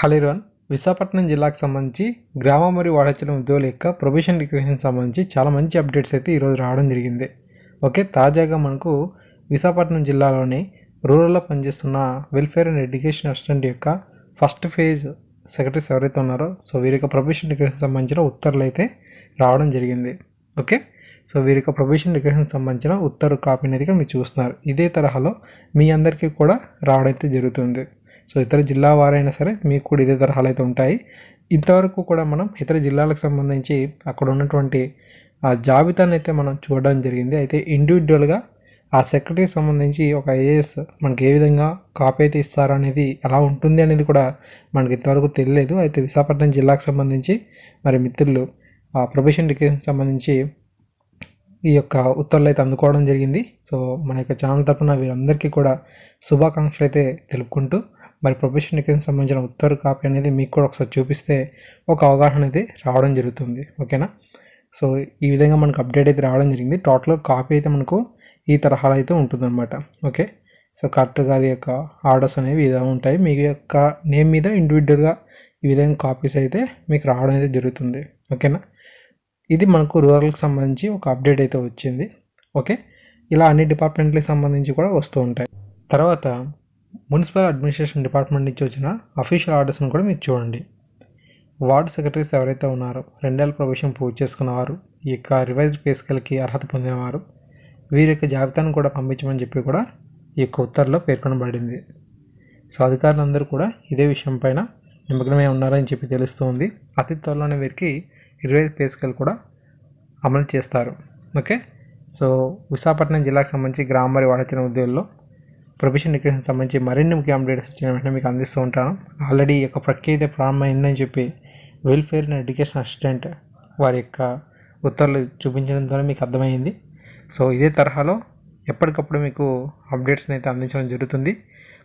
Hello Visakhapatnam జిల్లాకు సంబంధించి గ్రామ మరియు వాడచలం ఉద్యోగుల యొక్క ప్రొబేషన్ డిక్లరేషన్ సంబంధించి చాలా మంచి అప్డేట్స్ అయితే ఈరోజు రావడం జరిగింది. ఓకే తాజాగా మనకు విశాఖపట్నం జిల్లాలోని రూరల్లో పనిచేస్తున్న వెల్ఫేర్ అండ్ ఎడ్యుకేషన్ అసిస్టెంట్ యొక్క ఫస్ట్ ఫేజ్ సెక్రటరీస్ ఎవరైతే ఉన్నారో సో వీరి యొక్క ప్రొబేషన్ డిక్లరేషన్ సంబంధించిన ఉత్తర్వులు అయితే రావడం జరిగింది. ఓకే సో వీరి యొక్క ప్రొబేషన్ డిక్లరేషన్ సంబంధించిన ఉత్తర్వు కాపీ అనేది మీరు చూస్తున్నారు. ఇదే తరహాలో మీ అందరికీ కూడా రావడం అయితే జరుగుతుంది. సో ఇతర జిల్లా వారైనా సరే మీకు కూడా ఇదే తరహాలు అయితే ఉంటాయి. ఇంతవరకు కూడా మనం ఇతర జిల్లాలకు సంబంధించి అక్కడ ఉన్నటువంటి ఆ జాబితాను అయితే మనం చూడడం జరిగింది. అయితే ఇండివిజువల్గా ఆ సెక్రటరీకి సంబంధించి ఒక ఐఏఎస్ మనకి ఏ విధంగా కాపీ అయితే ఇస్తారు అనేది ఎలా ఉంటుంది అనేది కూడా మనకి ఇంతవరకు తెలియలేదు. అయితే విశాఖపట్నం జిల్లాకు సంబంధించి మరి మిత్రులు ఆ ప్రొఫెషన్ డిగ్రీకి సంబంధించి ఈ యొక్క ఉత్తర్వులు అయితే అందుకోవడం జరిగింది. సో మన యొక్క ఛానల్ తరపున వీరందరికీ కూడా శుభాకాంక్షలు అయితే తెలుపుకుంటూ మరి ప్రొఫెషన్ డిక్లరేషన్ సంబంధించిన ఉత్తర్వు కాపీ అనేది మీకు కూడా ఒకసారి చూపిస్తే ఒక అవగాహన అయితే రావడం జరుగుతుంది. ఓకేనా? సో ఈ విధంగా మనకు అప్డేట్ అయితే రావడం జరిగింది. టోటల్ కాపీ అయితే మనకు ఈ తరహాలో అయితే ఉంటుందన్నమాట. ఓకే? సో కరెక్ట్ గారి యొక్క ఆర్డర్స్ అనేవి ఇలా ఉంటాయి. మీ యొక్క నేమ్ మీద ఇండివిజువల్గా ఈ విధంగా కాపీస్ అయితే మీకు రావడం అయితే జరుగుతుంది. ఓకేనా? ఇది మనకు రూరల్కి సంబంధించి ఒక అప్డేట్ అయితే వచ్చింది. ఓకే? ఇలా అన్ని డిపార్ట్మెంట్లకు సంబంధించి కూడా వస్తూ ఉంటాయి. తర్వాత మున్సిపల్ అడ్మినిస్ట్రేషన్ డిపార్ట్మెంట్ నుంచి వచ్చిన అఫీషియల్ ఆర్డర్స్ని కూడా మీరు చూడండి. వార్డు సెక్రటరీస్ ఎవరైతే ఉన్నారో రెండేళ్ళ ప్రవేశం పూర్తి చేసుకున్నవారు ఈ యొక్క రివైజ్డ్ పే స్కేల్కి అర్హత పొందినవారు వీరి యొక్క జాబితాను కూడా పంపించమని చెప్పి కూడా ఈ యొక్క ఉత్తర్వులో పేర్కొనబడింది. సో అధికారులందరూ కూడా ఇదే విషయం పైన నిమగ్నమై ఉన్నారని చెప్పి తెలుస్తుంది. అతి త్వరలోనే వీరికి రివైజ్ పే స్కేల్ కూడా అమలు చేస్తారు. ఓకే? సో విశాఖపట్నం జిల్లాకు సంబంధించి గ్రామ మరియు వాడచిన ఉద్యోగుల్లో ప్రొఫెషన్ డిక్లరేషన్ సంబంధించి మరిన్ని ముఖ్య అప్డేట్స్ వచ్చిన వెంటనే మీకు అందిస్తూ ఉంటాను. ఆల్రెడీ ఈ యొక్క ప్రక్రియ అయితే ప్రారంభమైందని చెప్పి వెల్ఫేర్ అండ్ ఎడ్యుకేషన్ అసిస్టెంట్ వారి యొక్క ఉత్తర్వులు చూపించడం ద్వారా మీకు అర్థమైంది. సో ఇదే తరహాలో ఎప్పటికప్పుడు మీకు అప్డేట్స్ని అయితే అందించడం జరుగుతుంది.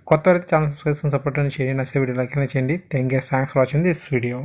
కొత్త వారైతే ఛానల్ సబ్స్క్రైబ్ సపోర్ట్ అని చేయండి. నచ్చే వీడియో లైక్ చేయండి. Thank you thanks for watching this video